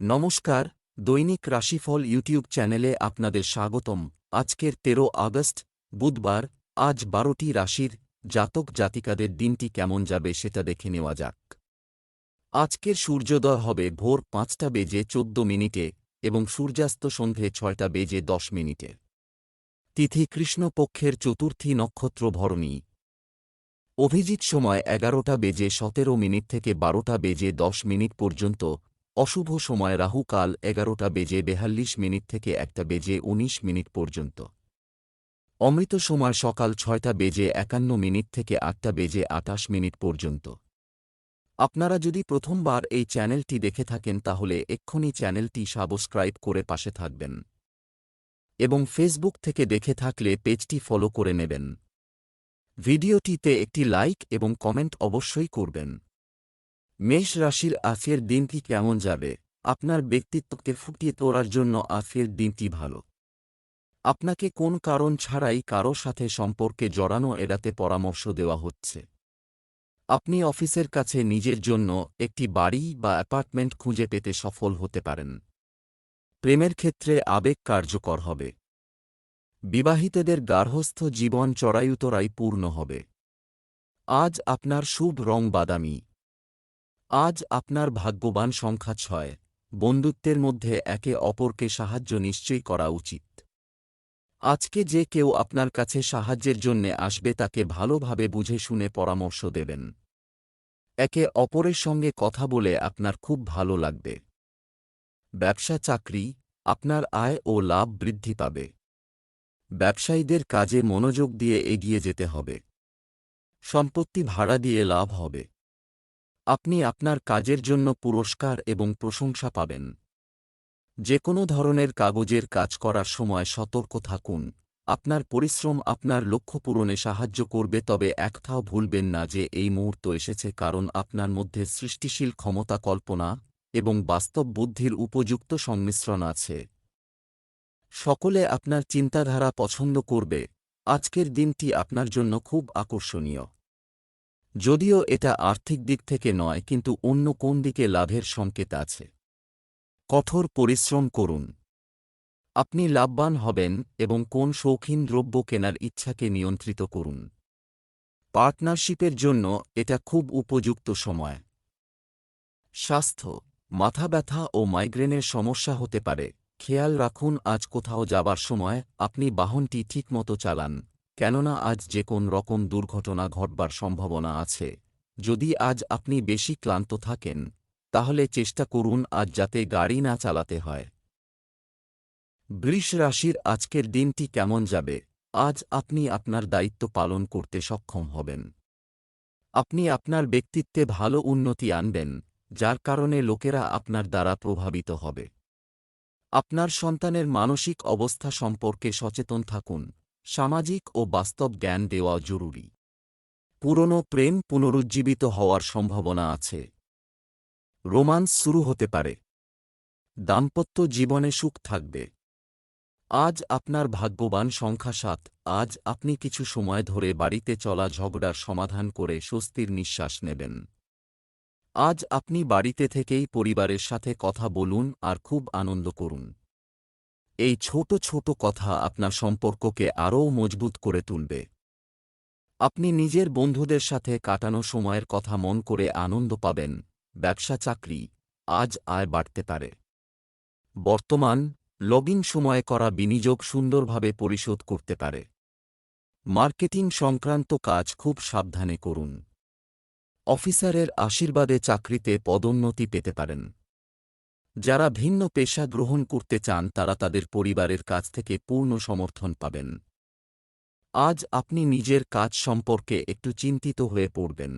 নমস্কার, দৈনিক রাশিফল ইউটিউব চ্যানেলে আপনাদের স্বাগতম। আজকের তেরো আগস্ট, বুধবার, আজ বারোটি রাশির জাতক জাতিকাদের দিনটি কেমন যাবে সেটা দেখে নেওয়া যাক। আজকের সূর্যোদয় হবে ভোর পাঁচটা বেজে চোদ্দ মিনিটে এবং সূর্যাস্ত সন্ধে ছয়টা বেজে দশ মিনিটে। তিথি কৃষ্ণপক্ষের চতুর্থী নক্ষত্র ভরণী। অভিজিৎ সময় এগারোটা বেজে সতেরো মিনিট থেকে বারোটা বেজে দশ মিনিট পর্যন্ত অশুভ সময় রাহুকাল এগারোটা বেজে বেহাল্লিশ মিনিট থেকে একটা বেজে ১৯ মিনিট পর্যন্ত। অমৃত সময় সকাল ছয়টা বেজে একান্ন মিনিট থেকে আটটা বেজে আটাশ মিনিট পর্যন্ত। আপনারা যদি প্রথমবার এই চ্যানেলটি দেখে থাকেন তাহলে এক্ষুনি চ্যানেলটি সাবস্ক্রাইব করে পাশে থাকবেন। এবং ফেসবুক থেকে দেখে থাকলে পেজটি ফলো করে নেবেন। ভিডিওটিতে একটি লাইক এবং কমেন্ট অবশ্যই করবেন। মেষ রাশির আজকের দিনটি কেমন যাবে? আপনার ব্যক্তিত্বকে ফুটিয়ে তোলার জন্য আজকের দিনটি ভালো। আপনাকে কোন কারণ ছাড়াই কারও সাথে সম্পর্কে জড়ানো এড়াতে পরামর্শ দেওয়া হচ্ছে। আপনি অফিসের কাছে নিজের জন্য একটি বাড়ি বা অ্যাপার্টমেন্ট খুঁজে পেতে সফল হতে পারেন। প্রেমের ক্ষেত্রে আবেগ কার্যকর হবে। বিবাহিতদের গার্হস্থ জীবন চড়াইউতরাই পূর্ণ হবে। আজ আপনার শুভ রং বাদামি। আজ আপনার ভাগ্যবান সংখ্যা ছয়। বন্ধুত্বের মধ্যে একে অপরকে সাহায্য নিশ্চয়ই করা উচিত। আজকে যে কেউ আপনার কাছে সাহায্যের জন্যে আসবে তাকে ভালোভাবে বুঝে শুনে পরামর্শ দেবেন। একে অপরের সঙ্গে কথা বলে আপনার খুব ভালো লাগবে। ব্যবসা চাকরি, আপনার আয় ও লাভ বৃদ্ধি পাবে। ব্যবসায়ীদের কাজে মনোযোগ দিয়ে এগিয়ে যেতে হবে। সম্পত্তি ভাড়া দিয়ে লাভ হবে। আপনি আপনার কাজের জন্য পুরস্কার এবং প্রশংসা পাবেন। যে কোনো ধরনের কাগজের কাজ করার সময় সতর্ক থাকুন। আপনার পরিশ্রম আপনার লক্ষ্য পূরণে সাহায্য করবে, তবে একথাও ভুলবেন না যে এই মুহূর্ত এসেছে কারণ আপনার মধ্যে সৃষ্টিশীল ক্ষমতা কল্পনা এবং বাস্তব বুদ্ধির উপযুক্ত সংমিশ্রণ আছে। সকলে আপনার চিন্তাধারা পছন্দ করবে। আজকের দিনটি আপনার জন্য খুব আকর্ষণীয়। যদিও এটা আর্থিক দিক থেকে নয়, কিন্তু অন্য কোন দিকে লাভের সংকেত আছে। কঠোর পরিশ্রম করুন। আপনি লাভবান হবেন এবং কোন শৌখিন দ্রব্য কেনার ইচ্ছাকে নিয়ন্ত্রিত করুন। পার্টনারশিপের জন্য এটা খুব উপযুক্ত সময়। স্বাস্থ্য, মাথা ব্যথা ও মাইগ্রেনের সমস্যা হতে পারে। খেয়াল রাখুন, আজ কোথাও যাবার সময় আপনি বাহনটি ঠিকমতো চালান। কেননা আজ যে কোন রকম দুর্ঘটনা ঘটবার সম্ভাবনা আছে। যদি আজ আপনি বেশি ক্লান্ত থাকেন, তাহলে চেষ্টা করুন আজ যাতে গাড়ি না চালাতে হয়। বৃষ রাশির আজকের দিনটি কেমন যাবে? আজ আপনি আপনার দায়িত্ব পালন করতে সক্ষম হবেন। আপনি আপনার ব্যক্তিত্বে ভালো উন্নতি আনবেন, যার কারণে লোকেরা আপনার দ্বারা প্রভাবিত হবে। আপনার সন্তানের মানসিক অবস্থা সম্পর্কে সচেতন থাকুন। সামাজিক ও বাস্তব জ্ঞান দেওয়া জরুরি। পুরনো প্রেম পুনরুজ্জীবিত হওয়ার সম্ভাবনা আছে। রোমান্স শুরু হতে পারে। দাম্পত্য জীবনে সুখ থাকবে। আজ আপনার ভাগ্যবান সংখ্যা সাত, আজ আপনি কিছু সময় ধরে বাড়িতে চলা ঝগড়ার সমাধান করে স্বস্তির নিঃশ্বাস নেবেন। আজ আপনি বাড়িতে থেকেই পরিবারের সাথে কথা বলুন আর খুব আনন্দ করুন। এই ছোট ছোট কথা আপনার সম্পর্ককে আরও মজবুত করে তুলবে। আপনি নিজের বন্ধুদের সাথে কাটানো সময়ের কথা মন করে আনন্দ পাবেন, ব্যবসা, চাকরি, আজ আয় বাড়তে পারে। বর্তমান লগিন সময়ে করা বিনিয়োগ সুন্দরভাবে পরিশোধ করতে পারে। মার্কেটিং সংক্রান্ত কাজ খুব সাবধানে করুন। অফিসারের আশীর্বাদে চাকরিতে পদোন্নতি পেতে পারেন। যারা ভিন্ন পেশা গ্রহণ করতে চান, তারা তাদের পরিবারের কাছ থেকে পূর্ণ সমর্থন পাবেন। আজ আপনি নিজের কাজ সম্পর্কে একটু চিন্তিত হয়ে পড়বেন।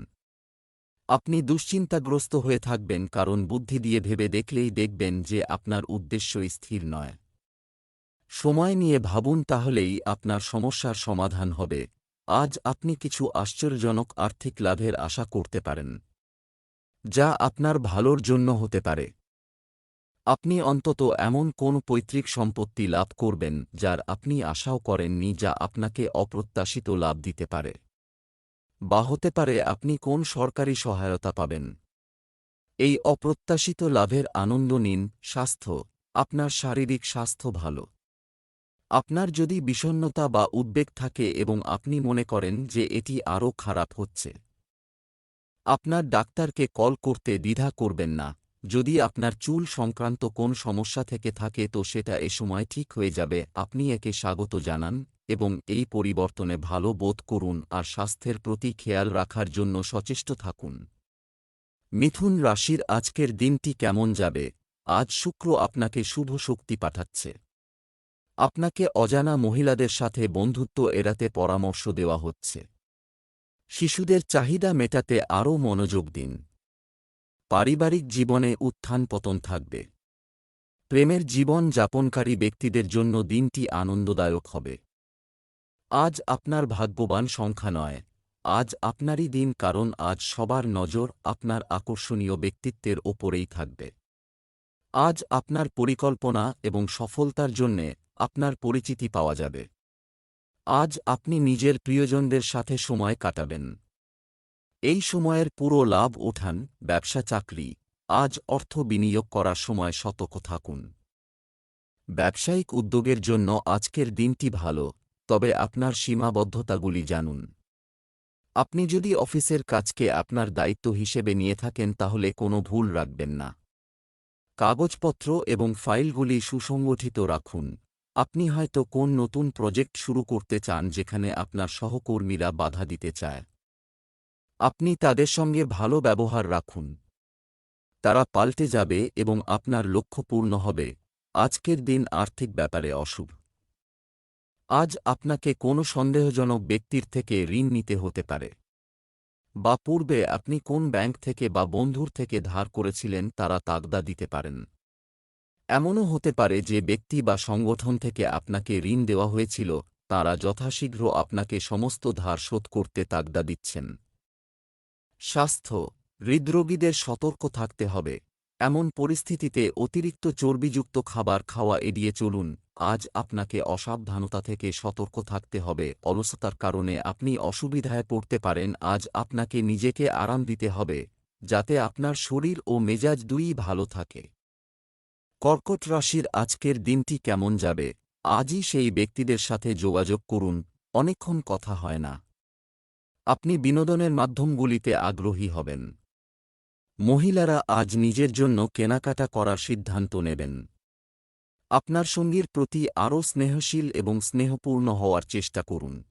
আপনি দুশ্চিন্তাগ্রস্ত হয়ে থাকবেন, কারণ বুদ্ধি দিয়ে ভেবে দেখলেই দেখবেন যে আপনার উদ্দেশ্য স্থির নয়। সময় নিয়ে ভাবুন, তাহলেই আপনার সমস্যার সমাধান হবে। আজ আপনি কিছু আশ্চর্যজনক আর্থিক লাভের আশা করতে পারেন, যা আপনার ভালোর জন্য হতে পারে। আপনি অন্তত এমন কোন পৈতৃক সম্পত্তি লাভ করবেন, যার আপনি আশাও করেননি যা আপনাকে অপ্রত্যাশিত লাভ দিতে পারে। বা হতে পারে আপনি কোন সরকারি সহায়তা পাবেন। এই অপ্রত্যাশিত লাভের আনন্দ নিন, স্বাস্থ্য, আপনার শারীরিক স্বাস্থ্য ভালো। আপনার যদি বিষণ্নতা বা উদ্বেগ থাকে এবং আপনি মনে করেন যে এটি আরও খারাপ হচ্ছে। আপনার ডাক্তারকে কল করতে দ্বিধা করবেন না। যদি আপনার চুল সংক্রান্ত কোন সমস্যা থেকে থাকে তো সেটা এ সময় ঠিক হয়ে যাবে। আপনি একে স্বাগত জানান এবং এই পরিবর্তনে ভালো বোধ করুন আর স্বাস্থ্যের প্রতি খেয়াল রাখার জন্য সচেষ্ট থাকুন। মিথুন রাশির আজকের দিনটি কেমন যাবে? আজ শুক্র আপনাকে শুভ শক্তি পাঠাচ্ছে। আপনাকে অজানা মহিলাদের সাথে বন্ধুত্ব এড়াতে পরামর্শ দেওয়া হচ্ছে। শিশুদের চাহিদা মেটাতে আরও মনোযোগ দিন। পারিবারিক জীবনে উত্থান পতন থাকবে। প্রেমের জীবন যাপনকারী ব্যক্তিদের জন্য দিনটি আনন্দদায়ক হবে। আজ আপনার ভাগ্যবান সংখ্যা নয়। আজ আপনারই দিন, কারণ আজ সবার নজর আপনার আকর্ষণীয় ব্যক্তিত্বের ওপরেই থাকবে। আজ আপনার পরিকল্পনা এবং সফলতার জন্যে আপনার পরিচিতি পাওয়া যাবে। আজ আপনি নিজের প্রিয়জনদের সাথে সময় কাটাবেন। এই সময়ের পুরো লাভ ওঠান ব্যবসা চাকরি, আজ অর্থ বিনিয়োগ করার সময় সতর্ক থাকুন। ব্যবসায়িক উদ্যোগের জন্য আজকের দিনটি ভালো, তবে আপনার সীমাবদ্ধতাগুলি জানুন। আপনি যদি অফিসের কাজকে আপনার দায়িত্ব হিসেবে নিয়ে থাকেন তাহলে কোনো ভুল রাখবেন না। কাগজপত্র এবং ফাইলগুলি সুসংগঠিত রাখুন। আপনি হয়তো কোন নতুন প্রজেক্ট শুরু করতে চান যেখানে আপনার সহকর্মীরা বাধা দিতে চায়। আপনি তাদের সঙ্গে ভালো ব্যবহার রাখুন। তারা পাল্টে যাবে এবং আপনার লক্ষ্য পূর্ণ হবে। আজকের দিন আর্থিক ব্যাপারে অশুভ। আজ আপনাকে কোনো সন্দেহজনক ব্যক্তির থেকে ঋণ নিতে হতে পারে। বা পূর্বে আপনি কোন ব্যাংক থেকে বা বন্ধুর থেকে ধার করেছিলেন তারা তাগদা দিতে পারেন। এমনও হতে পারে যে ব্যক্তি বা সংগঠন থেকে আপনাকে ঋণ দেওয়া হয়েছিল, তারা যথাশীঘ্র আপনাকে সমস্ত ধার শোধ করতে তাগদা দিচ্ছেন। স্বাস্থ্য, হৃদরোগীদের সতর্ক থাকতে হবে। এমন পরিস্থিতিতে অতিরিক্ত চর্বিযুক্ত খাবার খাওয়া এড়িয়ে চলুন। আজ আপনাকে অসাবধানতা থেকে সতর্ক থাকতে হবে। অলসতার কারণে আপনি অসুবিধায় পড়তে পারেন। আজ আপনাকে নিজেকে আরাম দিতে হবে, যাতে আপনার শরীর ও মেজাজ দুইই ভালো থাকে। কর্কট রাশির আজকের দিনটি কেমন যাবে? আজই সেই ব্যক্তিদের সাথে যোগাযোগ করুন। অনেকক্ষণ কথা হয় না। আপনি বিনোদনের মাধ্যমগুলিতে আগ্রহী হবেন। মহিলারা আজ নিজের জন্য কেনাকাটা করার সিদ্ধান্ত নেবেন। আপনার সঙ্গীর প্রতি আরও স্নেহশীল এবং স্নেহপূর্ণ হওয়ার চেষ্টা করুন।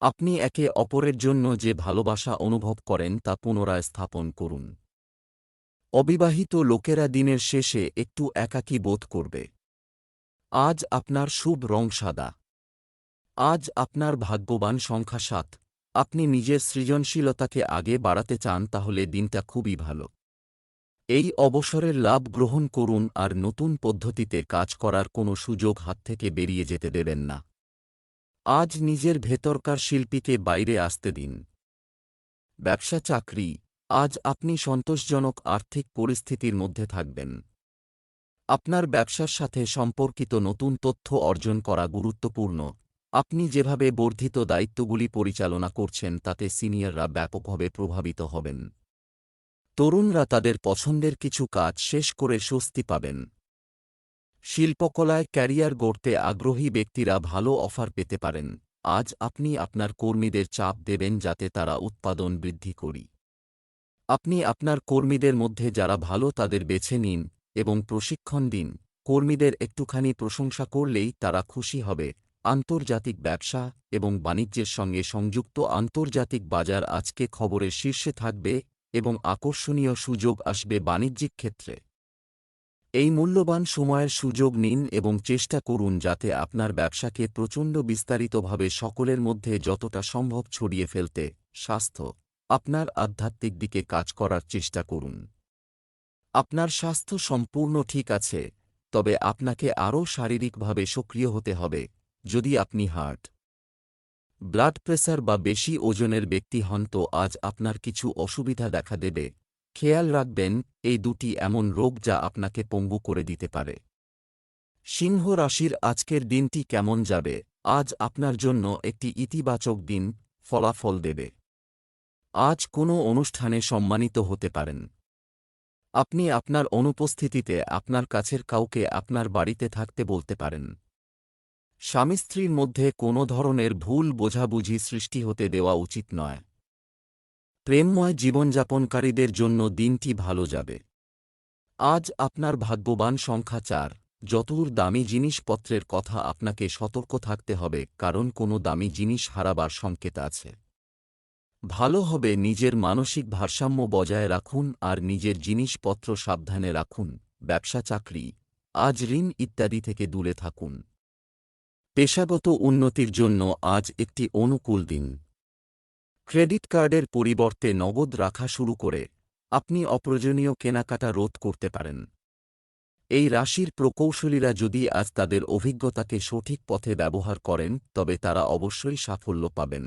আপনি একে অপরের জন্য যে ভালোবাসা অনুভব করেন তা পুনরায় স্থাপন করুন। অবিবাহিত লোকেরা দিনের শেষে একটু একাকী বোধ করবে। আজ আপনার শুভ রং সাদা। আজ আপনার ভাগ্যবান সংখ্যা সাত। আপনি নিজের সৃজনশীলতাকে আগে বাড়াতে চান তাহলে দিনটা খুবই ভালো। এই অবসরের লাভ গ্রহণ করুন আর নতুন পদ্ধতিতে কাজ করার কোনো সুযোগ হাত থেকে বেরিয়ে যেতে দেবেন না। আজ নিজের ভেতরকার শিল্পীকে বাইরে আসতে দিন। ব্যবসা চাকরি, আজ আপনি সন্তোষজনক আর্থিক পরিস্থিতির মধ্যে থাকবেন। আপনার ব্যবসার সাথে সম্পর্কিত নতুন তথ্য অর্জন করা গুরুত্বপূর্ণ। আপনি যেভাবে বর্ধিত দায়িত্বগুলি পরিচালনা করছেন, তাতে সিনিয়ররা ব্যাপকভাবে প্রভাবিত হবেন। তরুণরা তাদের পছন্দের কিছু কাজ শেষ করে স্বস্তি পাবেন। শিল্পকলায় ক্যারিয়ার গড়তে আগ্রহী ব্যক্তিরা ভালো অফার পেতে পারেন। আজ আপনি আপনার কর্মীদের চাপ দেবেন যাতে তারা উৎপাদন বৃদ্ধি করি। আপনি আপনার কর্মীদের মধ্যে যারা ভালো তাদের বেছে নিন এবং প্রশিক্ষণ দিন। কর্মীদের একটুখানি প্রশংসা করলেই তারা খুশি হবে। আন্তর্জাতিক ব্যবসা এবং বাণিজ্যের সঙ্গে সংযুক্ত আন্তর্জাতিক বাজার আজকে খবরের শীর্ষে থাকবে এবং আকর্ষণীয় সুযোগ আসবে বাণিজ্যিক ক্ষেত্রে। এই মূল্যবান সময়ের সুযোগ নিন এবং চেষ্টা করুন যাতে আপনার ব্যবসাকে প্রচণ্ড বিস্তারিতভাবে সকলের মধ্যে যতটা সম্ভব ছড়িয়ে ফেলতে স্বাস্থ্য আপনার আধ্যাত্মিক দিকে কাজ করার চেষ্টা করুন। আপনার স্বাস্থ্য সম্পূর্ণ ঠিক আছে, তবে আপনাকে আরও শারীরিকভাবে সক্রিয় হতে হবে। যদি আপনি হার্ট, ব্লাড প্রেসার বা বেশি ওজনের ব্যক্তি হন তো আজ আপনার কিছু অসুবিধা দেখা দেবে। খেয়াল রাখবেন, এই দুটি এমন রোগ যা আপনাকে পঙ্গু করে দিতে পারে। সিংহ রাশির আজকের দিনটি কেমন যাবে? আজ আপনার জন্য একটি ইতিবাচক দিন, ফলাফল দেবে। আজ কোনো অনুষ্ঠানে সম্মানিত হতে পারেন। আপনি আপনার অনুপস্থিতিতে আপনার কাছের কাউকে আপনার বাড়িতে থাকতে বলতে পারেন। স্বামী স্ত্রীর মধ্যে কোনো ধরনের ভুল বোঝাবুঝি সৃষ্টি হতে দেওয়া উচিত নয়। প্রেমময় জীবনযাপনকারীদের জন্য দিনটি ভালো যাবে। আজ আপনার ভাগ্যবান সংখ্যা চার। যতদূর দামি জিনিসপত্রের কথা আপনাকে সতর্ক থাকতে হবে, কারণ কোনো দামি জিনিস হারাবার সংকেত আছে। ভালো হবে নিজের মানসিক ভারসাম্য বজায় রাখুন আর নিজের জিনিসপত্র সাবধানে রাখুন, ব্যবসা, চাকরি, আজ ঋণ ইত্যাদি থেকে দূরে থাকুন। পেশাগত উন্নতির জন্য আজ একটি অনুকূল দিন। ক্রেডিট কার্ডের পরিবর্তে নগদ রাখা শুরু করে আপনি অপ্রয়োজনীয় কেনাকাটা রোধ করতে পারেন। এই রাশির প্রকৌশলীরা যদি আজ তাদের অভিজ্ঞতাকে সঠিক পথে ব্যবহার করেন, তবে তারা অবশ্যই সাফল্য পাবেন।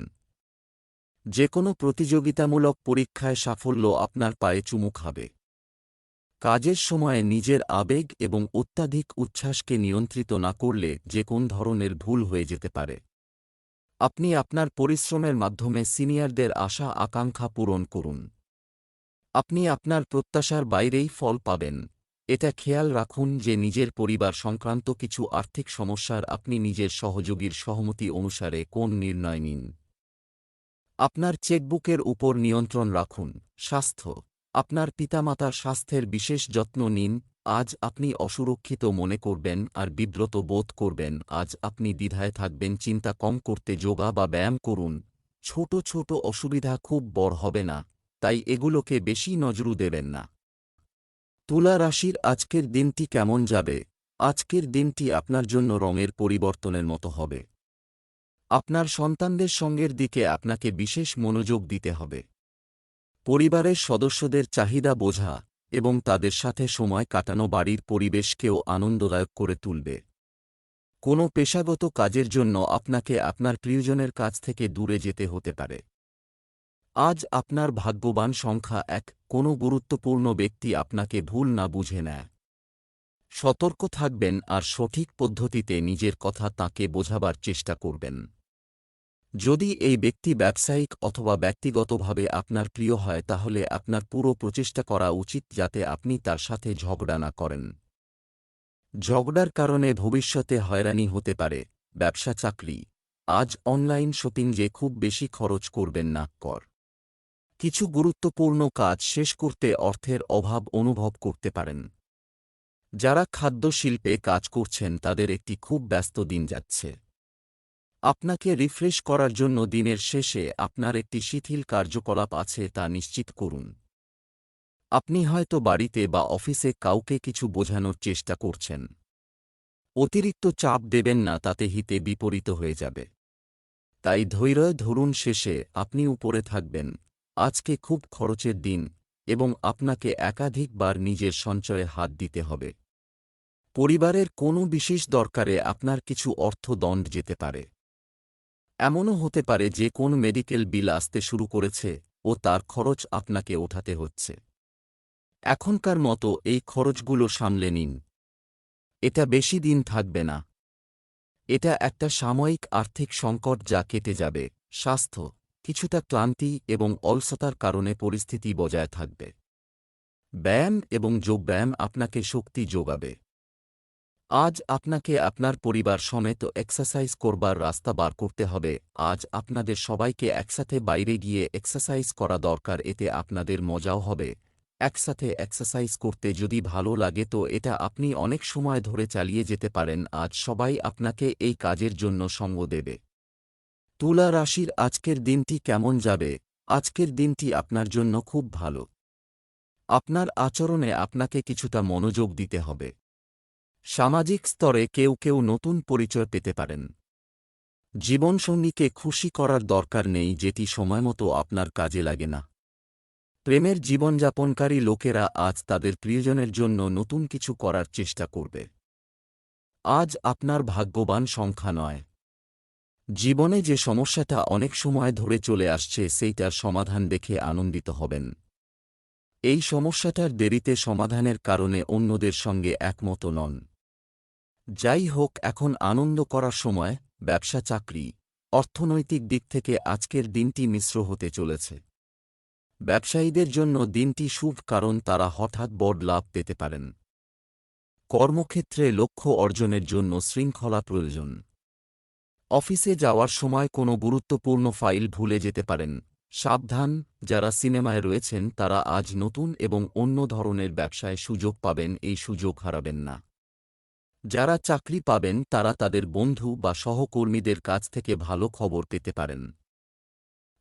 যে কোনো প্রতিযোগিতামূলক পরীক্ষায় সাফল্য আপনার পায়ে চুমু খাবে। কাজের সময়ে নিজের আবেগ এবং অত্যাধিক উচ্ছ্বাসকে নিয়ন্ত্রিত না করলে যে কোন ধরনের ভুল হয়ে যেতে পারে। আপনি আপনার পরিশ্রমের মাধ্যমে সিনিয়রদের আশা আকাঙ্ক্ষা পূরণ করুন। আপনি আপনার প্রত্যাশার বাইরেই ফল পাবেন। এটা খেয়াল রাখুন যে নিজের পরিবার সংক্রান্ত কিছু আর্থিক সমস্যার আপনি নিজের সহযোগীর সহমতি অনুসারে কোন নির্ণয় নিন। আপনার চেকবুকের উপর নিয়ন্ত্রণ রাখুন। স্বাস্থ্য আপনার পিতামাতার স্বাস্থ্যের বিশেষ যত্ন নিন, আজ আপনি অসুরক্ষিত মনে করবেন আর বিব্রত বোধ করবেন, আজ আপনি দ্বিধায় থাকবেন, চিন্তা কম করতে যোগা বা ব্যায়াম করুন। ছোট ছোট অসুবিধা খুব বড় হবে না, তাই এগুলোকে বেশি নজরু দেবেন না। তুলা রাশির আজকের দিনটি কেমন যাবে? আজকের দিনটি আপনার জন্য রঙের পরিবর্তনের মতো হবে। আপনার সন্তানদের সঙ্গের দিকে আপনাকে বিশেষ মনোযোগ দিতে হবে। পরিবারের সদস্যদের চাহিদা বোঝা এবং তাদের সাথে সময় কাটানো বাড়ির পরিবেশকেও আনন্দদায়ক করে তুলবে। কোনো পেশাগত কাজের জন্য আপনাকে আপনার প্রিয়জনের কাছ থেকে দূরে যেতে হতে পারে। আজ আপনার ভাগ্যবান সংখ্যা এক, কোনো গুরুত্বপূর্ণ ব্যক্তি আপনাকে ভুল না বুঝে নেয়। সতর্ক থাকবেন আর সঠিক পদ্ধতিতে নিজের কথা তাকে বোঝাবার চেষ্টা করবেন। যদি এই ব্যক্তি ব্যবসায়িক অথবা ব্যক্তিগতভাবে আপনার প্রিয় হয়, তাহলে আপনার পুরো প্রচেষ্টা করা উচিত যাতে আপনি তার সাথে ঝগড়া না করেন। ঝগড়ার কারণে ভবিষ্যতে হয়রানি হতে পারে। ব্যবসা, চাকরি। আজ অনলাইন শপিং যে খুব বেশি খরচ করবেন না, কর। কিছু গুরুত্বপূর্ণ কাজ শেষ করতে অর্থের অভাব অনুভব করতে পারেন। যারা খাদ্য শিল্পে কাজ করছেন, তাদের একটি খুব ব্যস্ত দিন যাচ্ছে। আপনাকে রিফ্রেশ করার জন্য দিনের শেষে আপনার একটি শিথিল কার্যকলাপ আছে তা নিশ্চিত করুন। আপনি হয়তো বাড়িতে বা অফিসে কাউকে কিছু বোঝানোর চেষ্টা করছেন। অতিরিক্ত চাপ দেবেন না, তাতে হিতে বিপরীত হয়ে যাবে। তাই ধৈর্য ধরুন শেষে, আপনি উপরে থাকবেন। আজকে খুব খরচের দিন এবং আপনাকে একাধিকবার নিজের সঞ্চয়ে হাত দিতে হবে। পরিবারের কোনো বিশেষ দরকারে আপনার কিছু অর্থ দণ্ড যেতে পারে। এমনও হতে পারে যে কোন মেডিকেল বিল আসতে শুরু করেছে ও তার খরচ আপনাকে ওঠাতে হচ্ছে। এখনকার মতো এই খরচগুলো সামলে নিন। এটা বেশি দিন থাকবে না। এটা একটা সাময়িক আর্থিক সংকট যা কেটে যাবে, স্বাস্থ্য, কিছুটা ক্লান্তি এবং অলসতার কারণে পরিস্থিতি বজায় থাকবে। ব্যায়াম এবং যোগব্যায়াম আপনাকে শক্তি যোগাবে। আজ আপনাকে আপনার পরিবার সমেত এক্সারসাইজ করবার রাস্তা বার করতে হবে। আজ আপনাদের সবাইকে একসাথে বাইরে গিয়ে এক্সারসাইজ করা দরকার, এতে আপনাদের মজাও হবে। একসাথে এক্সারসাইজ করতে যদি ভালো লাগে তো এটা আপনি অনেক সময় ধরে চালিয়ে যেতে পারেন, আজ সবাই আপনাকে এই কাজের জন্য সঙ্গ দেবে। তুলা রাশির আজকের দিনটি কেমন যাবে? আজকের দিনটি আপনার জন্য খুব ভালো। আপনার আচরণে আপনাকে কিছুটা মনোযোগ দিতে হবে। সামাজিক স্তরে কেউ কেউ নতুন পরিচয় পেতে পারেন। জীবনসঙ্গীকে খুশি করার দরকার নেই যেটি সময়মতো আপনার কাজে লাগে না। প্রেমের জীবনযাপনকারী লোকেরা আজ তাদের প্রিয়জনের জন্য নতুন কিছু করার চেষ্টা করবে। আজ আপনার ভাগ্যবান সংখ্যা নয়। জীবনে যে সমস্যাটা অনেক সময় ধরে চলে আসছে সেইটার সমাধান দেখে আনন্দিত হবেন। এই সমস্যাটার দেরিতে সমাধানের কারণে অন্যদের সঙ্গে একমত নন। যাই হোক এখন আনন্দ করার সময়, ব্যবসা চাকরি, অর্থনৈতিক দিক থেকে আজকের দিনটি মিশ্র হতে চলেছে। ব্যবসায়ীদের জন্য দিনটি শুভ কারণ তারা হঠাৎ বড় লাভ পেতে পারেন। কর্মক্ষেত্রে লক্ষ্য অর্জনের জন্য শৃঙ্খলা প্রয়োজন। অফিসে যাওয়ার সময় কোনো গুরুত্বপূর্ণ ফাইল ভুলে যেতে পারেন। সাবধান, যারা সিনেমায় রয়েছেন, তারা আজ নতুন এবং অন্য ধরনের ব্যবসায় সুযোগ পাবেন, এই সুযোগ হারাবেন না। যারা চাকরি পাবেন তারা তাদের বন্ধু বা সহকর্মীদের কাছ থেকে ভালো খবর পেতে পারেন।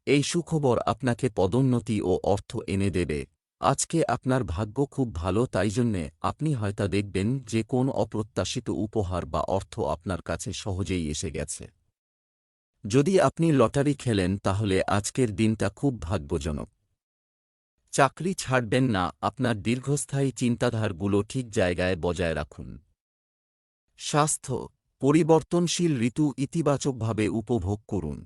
এই সুখবর আপনাকে পদোন্নতি ও অর্থ এনে দেবে। আজকে আপনার ভাগ্য খুব ভালো, তাই জন্যে আপনি হয়তো দেখবেন যে কোন অপ্রত্যাশিত উপহার বা অর্থ আপনার কাছে সহজেই এসে গেছে। যদি আপনি লটারি খেলেন, তাহলে আজকের দিনটা খুব ভাগ্যজনক। চাকরি ছাড়বেন না, আপনার দীর্ঘস্থায়ী চিন্তাধারগুলো ঠিক জায়গায় বজায় রাখুন। স্বাস্থ্য, পরিবর্তনশীল ঋতু ইতিবাচকভাবে উপভোগ করুন।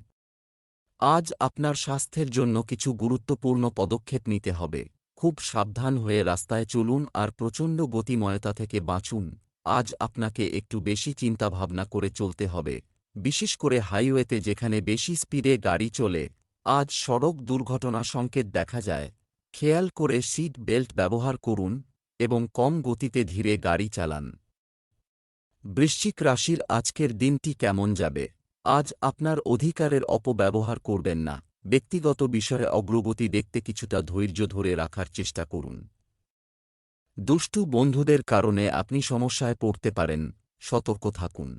আজ আপনার স্বাস্থ্যের জন্য কিছু গুরুত্বপূর্ণ পদক্ষেপ নিতে হবে। খুব সাবধান হয়ে রাস্তায় চলুন আর প্রচণ্ড গতিময়তা থেকে বাঁচুন। আজ আপনাকে একটু বেশি চিন্তাভাবনা করে চলতে হবে। বিশেষ করে হাইওয়েতে যেখানে বেশি স্পিডে গাড়ি চলে, আজ সড়ক দুর্ঘটনা সংকেত দেখা যায়। খেয়াল করে সিট বেল্ট ব্যবহার করুন এবং কম গতিতে ধীরে গাড়ি চালান। বৃশ্চিক রাশির আজকের দিনটি কেমন যাবে? আজ আপনার অধিকারের অপব্যবহার করবেন না। ব্যক্তিগত বিষয়ে অগ্রগতি দেখতে কিছুটা ধৈর্য ধরে রাখার চেষ্টা করুন। দুষ্টু বন্ধুদের কারণে আপনি সমস্যায় পড়তে পারেন। সতর্ক থাকুন।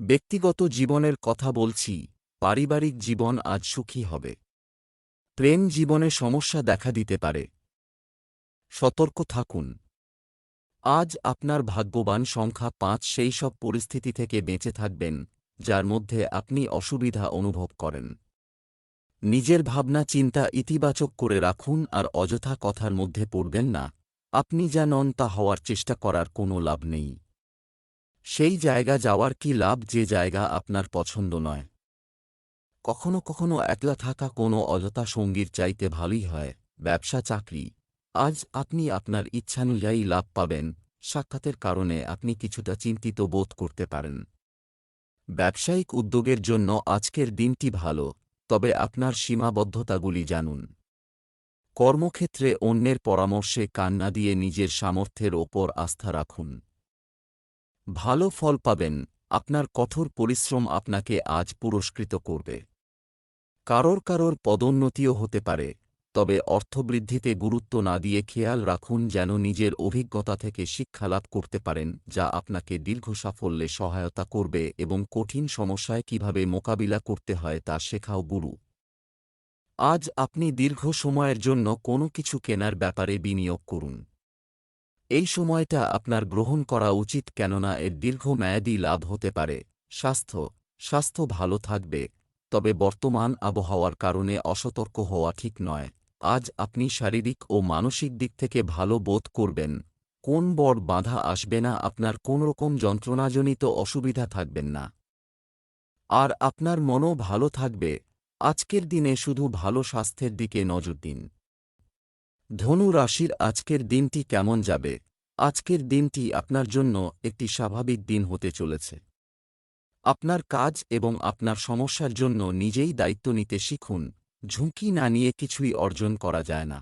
ব্যক্তিগত জীবনের কথা বলছি। পারিবারিক জীবন আজ সুখী হবে। প্রেম জীবনে সমস্যা দেখা দিতে পারে। সতর্ক থাকুন। আজ আপনার ভাগ্যবান সংখ্যা পাঁচ সেই সব পরিস্থিতি থেকে বেঁচে থাকবেন, যার মধ্যে আপনি অসুবিধা অনুভব করেন। নিজের ভাবনা চিন্তা ইতিবাচক করে রাখুন আর অযথা কথার মধ্যে পড়বেন না। আপনি যা নন তা হওয়ার চেষ্টা করার কোনো লাভ নেই। সেই জায়গা যাওয়ার কি লাভ যে জায়গা আপনার পছন্দ নয়? কখনো কখনো একলা থাকা কোনো অযথা সঙ্গীর চাইতে ভালোই হয়, ব্যবসা, চাকরি। আজ আপনি আপনার ইচ্ছানুযায়ী লাভ পাবেন সাক্ষাতের কারণে আপনি কিছুটা চিন্তিত বোধ করতে পারেন। ব্যবসায়িক উদ্যোগের জন্য আজকের দিনটি ভালো, তবে আপনার সীমাবদ্ধতাগুলি জানুন। কর্মক্ষেত্রে অন্যের পরামর্শে কান্না দিয়ে নিজের সামর্থ্যের ওপর আস্থা রাখুন। ভালো ফল পাবেন, আপনার কঠোর পরিশ্রম আপনাকে আজ পুরস্কৃত করবে। কারোর কারোর পদোন্নতিও হতে পারে। তবে অর্থবৃদ্ধিতে গুরুত্ব না দিয়ে খেয়াল রাখুন যেন নিজের অভিজ্ঞতা থেকে শিক্ষালাভ করতে পারেন, যা আপনাকে দীর্ঘ সাফল্যে সহায়তা করবে এবং কঠিন সমস্যায় কীভাবে মোকাবিলা করতে হয় তা শেখাও গুরু। আজ আপনি দীর্ঘ সময়ের জন্য কোনো কিছু কেনার ব্যাপারে বিনিয়োগ করুন। এই সময়টা আপনার গ্রহণ করা উচিত কেননা এর দীর্ঘমেয়াদী লাভ হতে পারে। স্বাস্থ্য স্বাস্থ্য ভালো থাকবে, তবে বর্তমান আবহাওয়ার কারণে অসতর্ক হওয়া ঠিক নয়। আজ আপনি শারীরিক ও মানসিক দিক থেকে ভালো বোধ করবেন। কোন বড় বাধা আসবে না, আপনার কোনরকম যন্ত্রণাজনিত অসুবিধা থাকবেন না। আর আপনার মনও ভালো থাকবে। আজকের দিনে শুধু ভালো স্বাস্থ্যের দিকে নজর দিন। ধনু রাশির আজকের দিনটি কেমন যাবে? আজকের দিনটি আপনার জন্য একটি স্বাভাবিক দিন হতে চলেছে। আপনার কাজ এবং আপনার সমস্যার জন্য নিজেই দায়িত্ব নিতে শিখুন। ঝুঁকি না নিয়ে কিছুই অর্জন করা যায় না।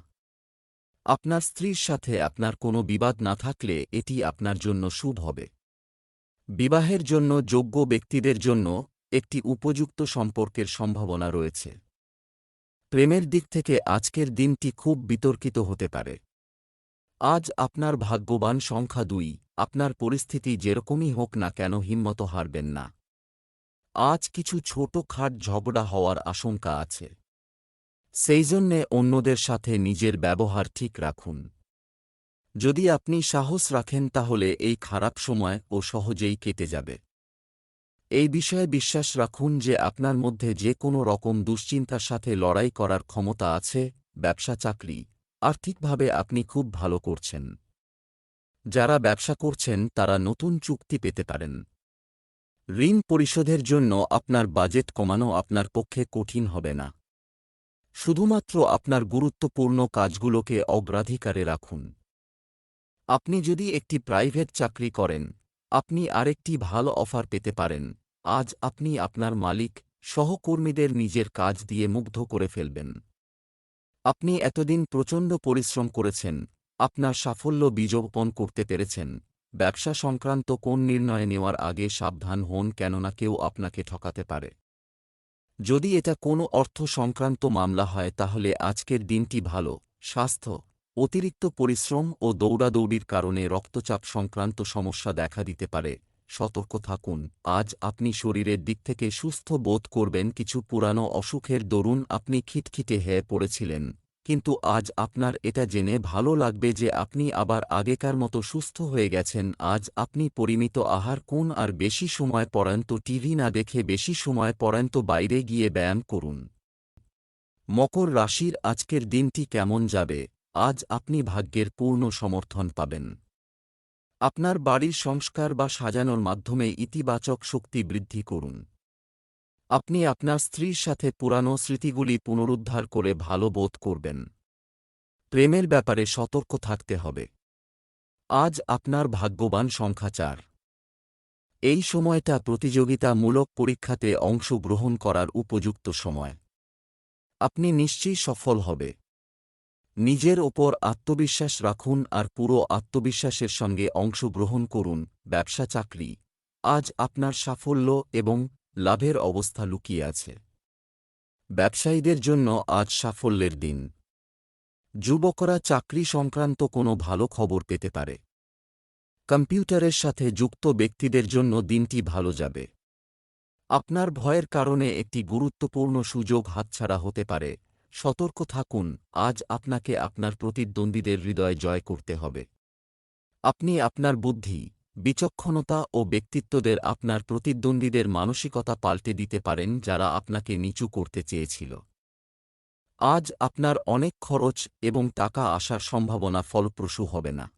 আপনার স্ত্রীর সাথে আপনার কোনো বিবাদ না থাকলে এটি আপনার জন্য শুভ হবে। বিবাহের জন্য যোগ্য ব্যক্তিদের জন্য একটি উপযুক্ত সম্পর্কের সম্ভাবনা রয়েছে। প্রেমের দিক থেকে আজকের দিনটি খুব বিতর্কিত হতে পারে। আজ আপনার ভাগ্যবান সংখ্যা দুই, আপনার পরিস্থিতি যেরকমই হোক না কেন হিম্মত হারবেন না। আজ কিছু ছোটখাট ঝগড়া হওয়ার আশঙ্কা আছে। সেই জন্যে অন্যদের সাথে নিজের ব্যবহার ঠিক রাখুন। যদি আপনি সাহস রাখেন তাহলে এই খারাপ সময় ও সহজেই কেটে যাবে। এই বিষয়ে বিশ্বাস রাখুন যে আপনার মধ্যে যে কোনো রকম দুশ্চিন্তার সাথে লড়াই করার ক্ষমতা আছে, ব্যবসা, চাকরি, আর্থিকভাবে আপনি খুব ভালো করছেন। যারা ব্যবসা করছেন তারা নতুন চুক্তি পেতে পারেন। ঋণ পরিশোধের জন্য আপনার বাজেট কমানো আপনার পক্ষে কঠিন হবে না। শুধুমাত্র আপনার গুরুত্বপূর্ণ কাজগুলোকে অগ্রাধিকারে রাখুন। আপনি যদি একটি প্রাইভেট চাকরি করেন, আপনি আরেকটি ভালো অফার পেতে পারেন। আজ আপনি আপনার মালিক, সহকর্মীদের নিজের কাজ দিয়ে মুগ্ধ করে ফেলবেন। আপনি এতদিন প্রচণ্ড পরিশ্রম করেছেন, আপনার সাফল্য বীজোপন করতে পেরেছেন। ব্যবসা সংক্রান্ত কোন নির্ণয় নেওয়ার আগে সাবধান হন কেননা কেউ আপনাকে ঠকাতে পারে। যদি এটা কোনো অর্থ সংক্রান্ত মামলা হয়, তাহলে আজকের দিনটি ভালো, স্বাস্থ্য, অতিরিক্ত পরিশ্রম ও দৌড়াদৌড়ির কারণে রক্তচাপ সংক্রান্ত সমস্যা দেখা দিতে পারে। সতর্ক থাকুন, আজ আপনি শরীরের দিক থেকে সুস্থ বোধ করবেন, কিছু পুরানো অসুখের দরুন আপনি খিটখিটে হয়ে পড়েছিলেন। কিন্তু আজ আপনার এটা জেনে ভালো লাগবে যে আপনি আবার আগেকার মতো সুস্থ হয়ে গেছেন। আজ আপনি পরিমিত আহার কোন আর বেশি সময় পর্যন্ত টিভি না দেখে বেশি সময় পর্যন্ত বাইরে গিয়ে ব্যায়াম করুন। মকর রাশির আজকের দিনটি কেমন যাবে? আজ আপনি ভাগ্যের পূর্ণ সমর্থন পাবেন। আপনার বাড়ির সংস্কার বা সাজানোর মাধ্যমে ইতিবাচক শক্তি বৃদ্ধি করুন। আপনি আপনার স্ত্রীর সাথে পুরানো স্মৃতিগুলি পুনরুদ্ধার করে ভালো বোধ করবেন। প্রেমের ব্যাপারে সতর্ক থাকতে হবে। আজ আপনার ভাগ্যবান সংখ্যা চার। এই সময়টা প্রতিযোগিতামূলক পরীক্ষাতে অংশগ্রহণ করার উপযুক্ত সময়। আপনি নিশ্চয়ই সফল হবে। নিজের ওপর আত্মবিশ্বাস রাখুন আর পুরো আত্মবিশ্বাসের সঙ্গে অংশগ্রহণ করুন, ব্যবসা চাকরি। আজ আপনার সাফল্য এবং লাভের অবস্থা লুকিয়ে আছে। ব্যবসায়ীদের জন্য আজ সাফল্যের দিন। যুবকরা চাকরি সংক্রান্ত কোনো ভালো খবর পেতে পারে। কম্পিউটারের সাথে যুক্ত ব্যক্তিদের জন্য দিনটি ভালো যাবে। আপনার ভয়ের কারণে একটি গুরুত্বপূর্ণ সুযোগ হাতছাড়া হতে পারে। সতর্ক থাকুন, আজ আপনাকে আপনার প্রতিদ্বন্দ্বীদের হৃদয় জয় করতে হবে। আপনি আপনার বুদ্ধি বিচক্ষণতা ও ব্যক্তিত্বদের আপনার প্রতিদ্বন্দ্বীদের মানসিকতা পাল্টে দিতে পারেন যারা আপনাকে নিচু করতে চেয়েছিল। আজ আপনার অনেক খরচ এবং টাকা আসার সম্ভাবনা ফলপ্রসূ হবে না।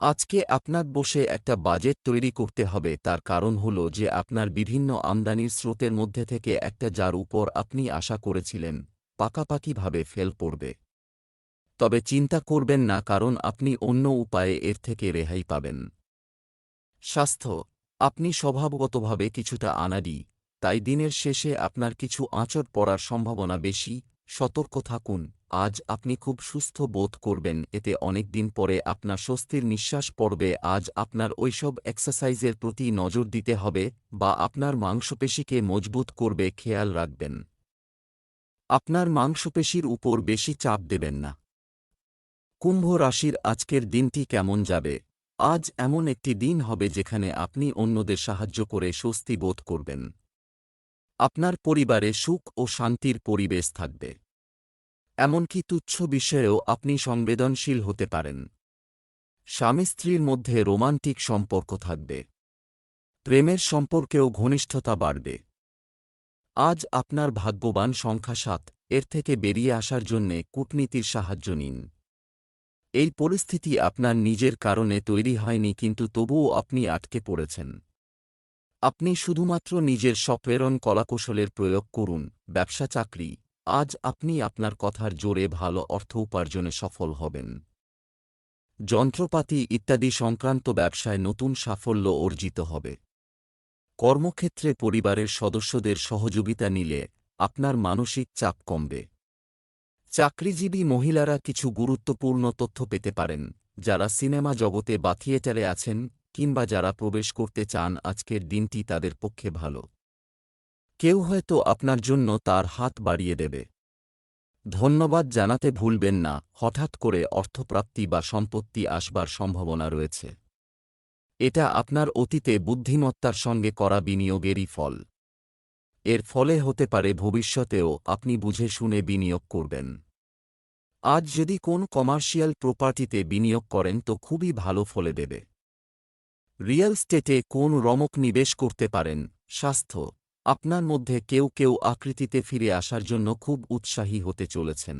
আজকে আপনার বসে একটা বাজেট তৈরি করতে হবে, তার কারণ হল যে আপনার বিভিন্ন আমদানির স্রোতের মধ্যে থেকে একটা যার উপর আপনি আশা করেছিলেন, পাকাপাকিভাবে ফেল পড়বে। তবে চিন্তা করবেন না, কারণ আপনি অন্য উপায়ে এর থেকে রেহাই পাবেন। স্বাস্থ্য, আপনি স্বভাবগতভাবে কিছুটা আনাড়ি, তাই দিনের শেষে আপনার কিছু আঁচড় পড়ার সম্ভাবনা বেশি, সতর্ক থাকুন, আজ আপনি খুব সুস্থ বোধ করবেন, এতে অনেক দিন পরে আপনার স্বস্তির নিঃশ্বাস পড়বে, আজ আপনার ওইসব এক্সারসাইজের প্রতি নজর দিতে হবে, বা আপনার মাংসপেশিকে মজবুত করবে, খেয়াল রাখবেন। আপনার মাংসপেশির উপর বেশি চাপ দেবেন না। কুম্ভ রাশির আজকের দিনটি কেমন যাবে? আজ এমন একটি দিন হবে যেখানে আপনি অন্যদের সাহায্য করে স্বস্তি বোধ করবেন। আপনার পরিবারে সুখ ও শান্তির পরিবেশ থাকবে। এমনকি তুচ্ছ বিষয়েও আপনি সংবেদনশীল হতে পারেন। স্বামী স্ত্রীর মধ্যে রোমান্টিক সম্পর্ক থাকবে। প্রেমের সম্পর্কেও ঘনিষ্ঠতা বাড়বে। আজ আপনার ভাগ্যবান সংখ্যা সাত এর থেকে বেরিয়ে আসার জন্যে কূটনীতির সাহায্য নিন। এই পরিস্থিতি আপনার নিজের কারণে তৈরি হয়নি কিন্তু তবুও আপনি আটকে পড়েছেন। আপনি শুধুমাত্র নিজের স্বপ্রেরণ কলাকৌশলের প্রয়োগ করুন, ব্যবসা চাকরি, আজ আপনি আপনার কথার জোরে ভালো অর্থ উপার্জনে সফল হবেন। যন্ত্রপাতি ইত্যাদি সংক্রান্ত ব্যবসায় নতুন সাফল্য অর্জিত হবে। কর্মক্ষেত্রে পরিবারের সদস্যদের সহযোগিতা নিলে আপনার মানসিক চাপ কমবে। চাকরিজীবী মহিলারা কিছু গুরুত্বপূর্ণ তথ্য পেতে পারেন, যারা সিনেমা জগতে বা থিয়েটারে আছেন, কিংবা যারা প্রবেশ করতে চান আজকের দিনটি তাদের পক্ষে ভালো। কেউ হয়তো আপনার জন্য তার হাত বাড়িয়ে দেবে। ধন্যবাদ জানাতে ভুলবেন না, হঠাৎ করে অর্থপ্রাপ্তি বা সম্পত্তি আসবার সম্ভাবনা রয়েছে। এটা আপনার অতীতে বুদ্ধিমত্তার সঙ্গে করা বিনিয়োগেরই ফল। এর ফলে হতে পারে ভবিষ্যতেও আপনি বুঝে শুনে বিনিয়োগ করবেন। আজ যদি কোন কমার্শিয়াল প্রপার্টিতে বিনিয়োগ করেন তো খুবই ভালো ফলে দেবে। রিয়েল স্টেটে কোন রমক নিবেশ করতে পারেন, স্বাস্থ্য, আপনার মধ্যে কেউ কেউ আকৃতিতে ফিরে আসার জন্য খুব উৎসাহী হতে চলেছেন।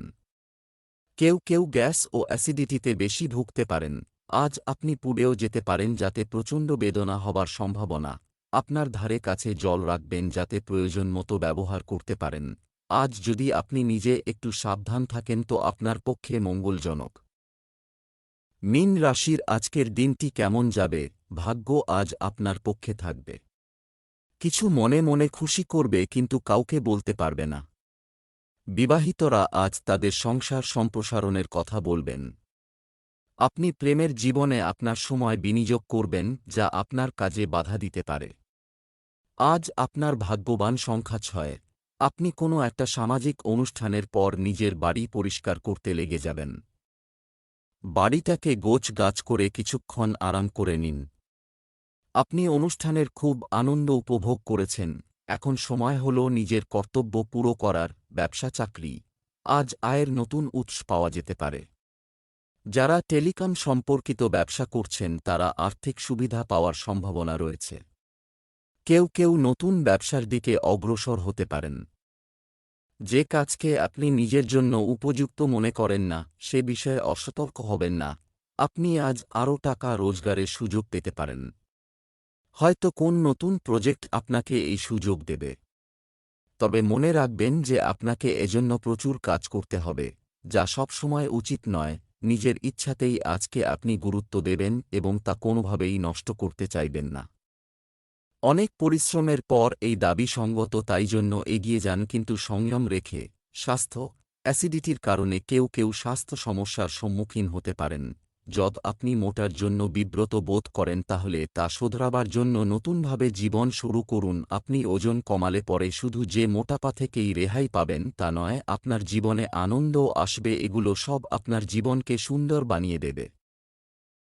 কেউ কেউ গ্যাস ও অ্যাসিডিটিতে বেশি ভুগতে পারেন, আজ আপনি পুড়েও যেতে পারেন যাতে প্রচণ্ড বেদনা হবার সম্ভাবনা আপনার ধারে কাছে জল রাখবেন যাতে প্রয়োজন মতো ব্যবহার করতে পারেন। আজ যদি আপনি নিজে একটু সাবধান থাকেন তো আপনার পক্ষে মঙ্গলজনক। মিন রাশির আজকের দিনটি কেমন যাবে? ভাগ্য আজ আপনার পক্ষে থাকবে। কিছু মনে মনে খুশি করবে কিন্তু কাউকে বলতে পারবে না। বিবাহিতরা আজ তাদের সংসার সম্প্রসারণের কথা বলবেন। আপনি প্রেমের জীবনে আপনার সময় বিনিয়োগ করবেন যা আপনার কাজে বাধা দিতে পারে। আজ আপনার ভাগ্যবান সংখ্যা ছয়। আপনি কোনো একটা সামাজিক অনুষ্ঠানের পর নিজের বাড়ি পরিষ্কার করতে লেগে যাবেন। বাড়িটাকে গোছ গাছ করে কিছুক্ষণ আরাম করে নিন। আপনি অনুষ্ঠানের খুব আনন্দ উপভোগ করেছেন। এখন সময় হল নিজের কর্তব্য পুরো করার, ব্যবসা, চাকরি। আজ আয়ের নতুন উৎস পাওয়া যেতে পারে। যারা টেলিকম সম্পর্কিত ব্যবসা করছেন তারা আর্থিক সুবিধা পাওয়ার সম্ভাবনা রয়েছে। কেউ কেউ নতুন ব্যবসার দিকে অগ্রসর হতে পারেন। যে কাজকে আপনি নিজের জন্য উপযুক্ত মনে করেন না, সে বিষয়ে অসতর্ক হবেন না। আপনি আজ আরও টাকা রোজগারের সুযোগ পেতে পারেন। হয়তো কোন নতুন প্রজেক্ট আপনাকে এই সুযোগ দেবে। তবে মনে রাখবেন যে আপনাকে এজন্য প্রচুর কাজ করতে হবে, যা সবসময় উচিত নয়। নিজের ইচ্ছাতেই আজকে আপনি গুরুত্ব দেবেন এবং তা কোনোভাবেই নষ্ট করতে চাইবেন না। অনেক পরিশ্রমের পর এই দাবি সঙ্গত তাই জন্য এগিয়ে যান কিন্তু সংযম রেখে স্বাস্থ্য অ্যাসিডিটির কারণে কেউ কেউ স্বাস্থ্য সমস্যার সম্মুখীন হতে পারেন। যদ আপনি মোটার জন্য বিব্রত বোধ করেন তাহলে তা শোধরাবার জন্য নতুনভাবে জীবন শুরু করুন। আপনি ওজন কমালে পরে শুধু যে মোটাপা থেকেই রেহাই পাবেন তা নয়, আপনার জীবনে আনন্দও আসবে, এগুলো সব আপনার জীবনকে সুন্দর বানিয়ে দেবে।